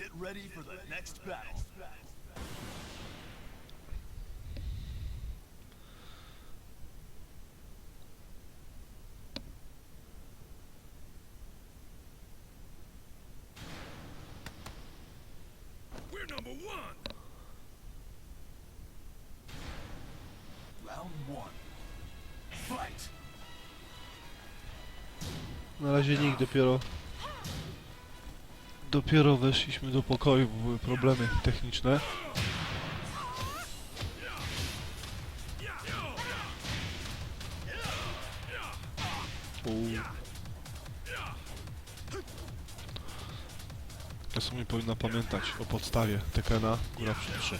Get ready for the next battle. We're number one. Round one. Fight. Na razie nikt, dopiero... dopiero weszliśmy do pokoju, bo były problemy techniczne. Czasami powinna pamiętać o podstawie Tekena Góra przy 3.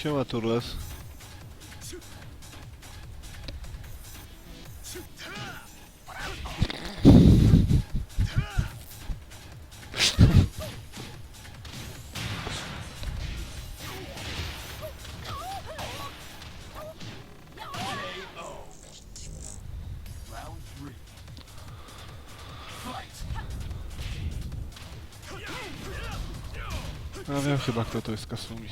Siema Turles. Ja wiem chyba kto to jest Kasumi.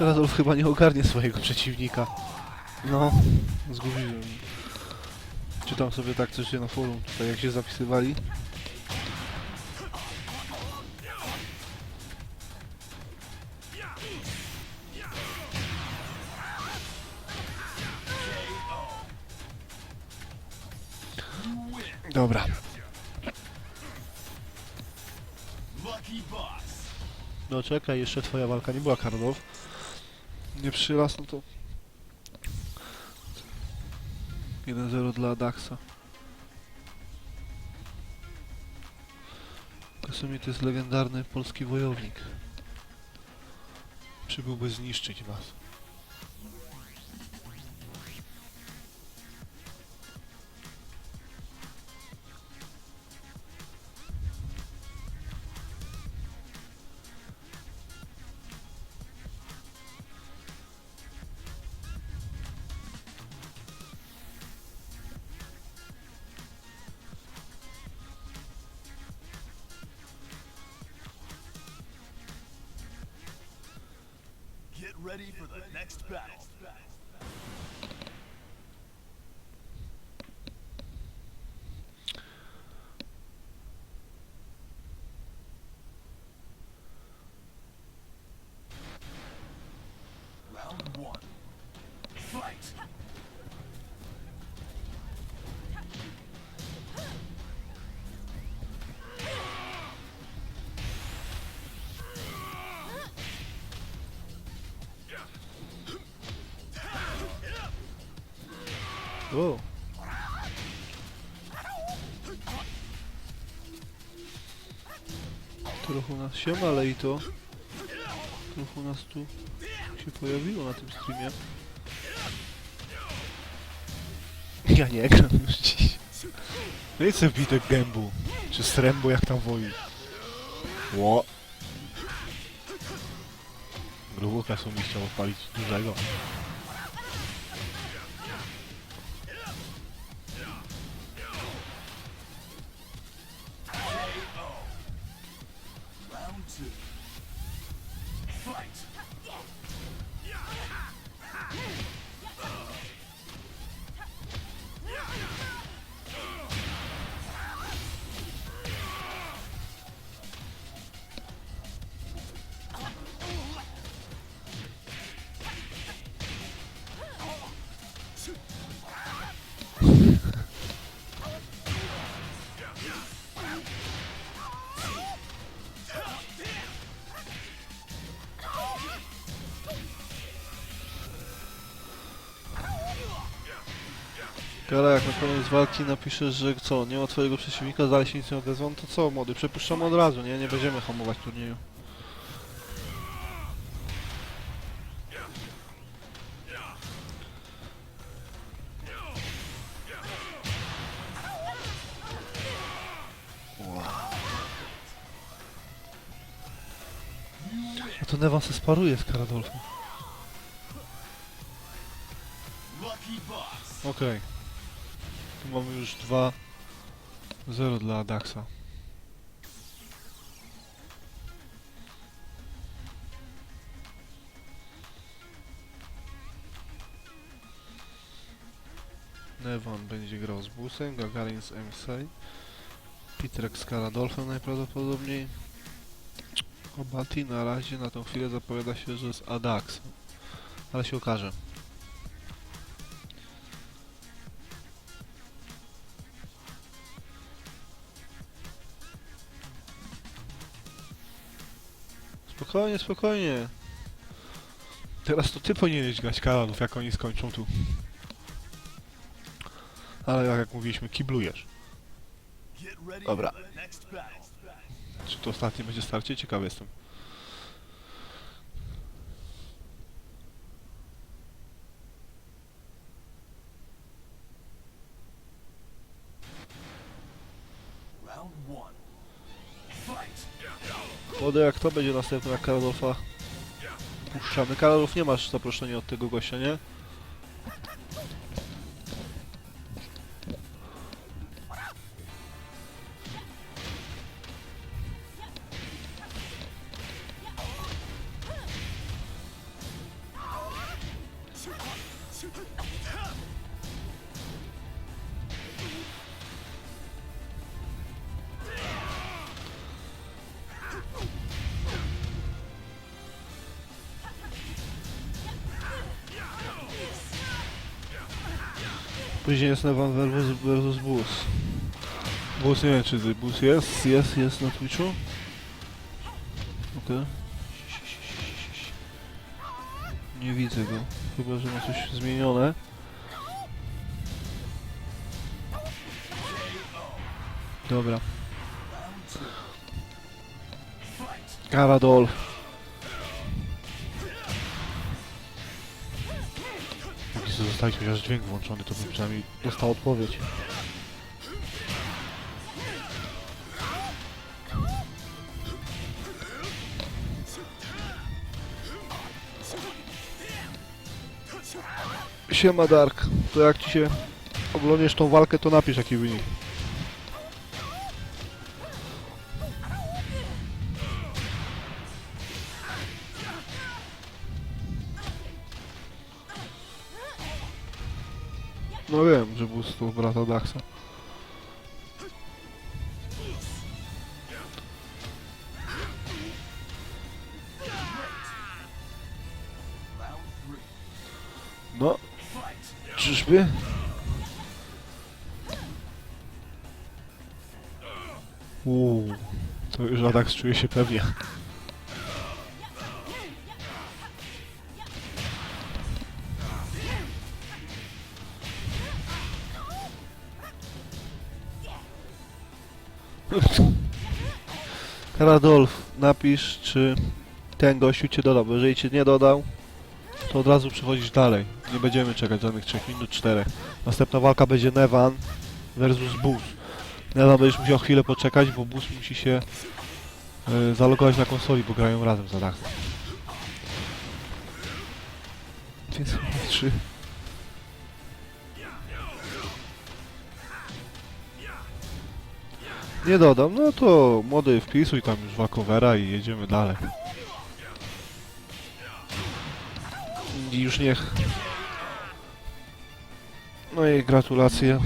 Radolf chyba nie ogarnie swojego przeciwnika. No, zgubiłem. Czytam sobie tak coś na forum, tutaj jak się zapisywali. Dobra. No czekaj, jeszcze twoja walka nie była Karlow. Nie przylas, no to... 1-0 dla Daxa. Kasumi to jest legendarny polski wojownik. Przybyłby zniszczyć was. Ready for the next battle. O. Trochę nas siema, ale i to. Trochę nas tu się pojawiło na tym streamie. Ja nie gram już dziś. No i co witek gębu? Czy srębu jak tam woi? Ło. Grubo kasą mi chciał odpalić dużego. Kara, jak na koniec walki napiszesz, że co, nie ma twojego przeciwnika, dalej się nic nie odezwą, to co młody, przepuszczamy od razu, nie? Nie będziemy hamować turnieju. A to Nevan se sparuje z Karadolfem. Lucky boss. Tu mamy już 2-0 dla Daxa. Nevan będzie grał z Busem, Gagarin z MC, Pitrek z Karadolfem najprawdopodobniej. Obati na razie na tą chwilę zapowiada się, że z Adaxem. Ale się okaże. Spokojnie, spokojnie. Teraz to ty powinieneś grać Karadów, jak oni skończą tu. Ale jak, mówiliśmy, kiblujesz. Dobra. Czy to ostatnie będzie starcie? Ciekawy jestem. Młody, jak to będzie następna Karadolfa? Puszczamy. Karadolf nie masz zaproszenia od tego gościa, nie? Później jest Nevan versus, versus Bus. Bus nie wiem czy ty. Bus jest, jest, jest na Twitchu. Okej. Nie widzę go. Chyba, że ma coś zmienione. Dobra. Karadol. Sobie zostawić chociaż dźwięk włączony, to bym przynajmniej dostał odpowiedź. Siema Dark, to jak ci się oglądasz tą walkę, to napisz jaki wynik. No wiem, że był to brata Daxa. No, czyżby? Uuu, to już Adax czuje się pewnie. Karadolf, napisz, czy ten gościu cię dodał, bo jeżeli cię nie dodał, to od razu przechodzisz dalej. Nie będziemy czekać żadnych 3 minut, 4. Następna walka będzie Nevan versus Bus. Nevan będziesz musiał chwilę poczekać, bo Bus musi się y, zalogować na konsoli, bo grają razem za dachem. Więc trzy. Nie dodam, no to młody wpisuj tam już walkowera i jedziemy dalej. I już niech... No i gratulacje.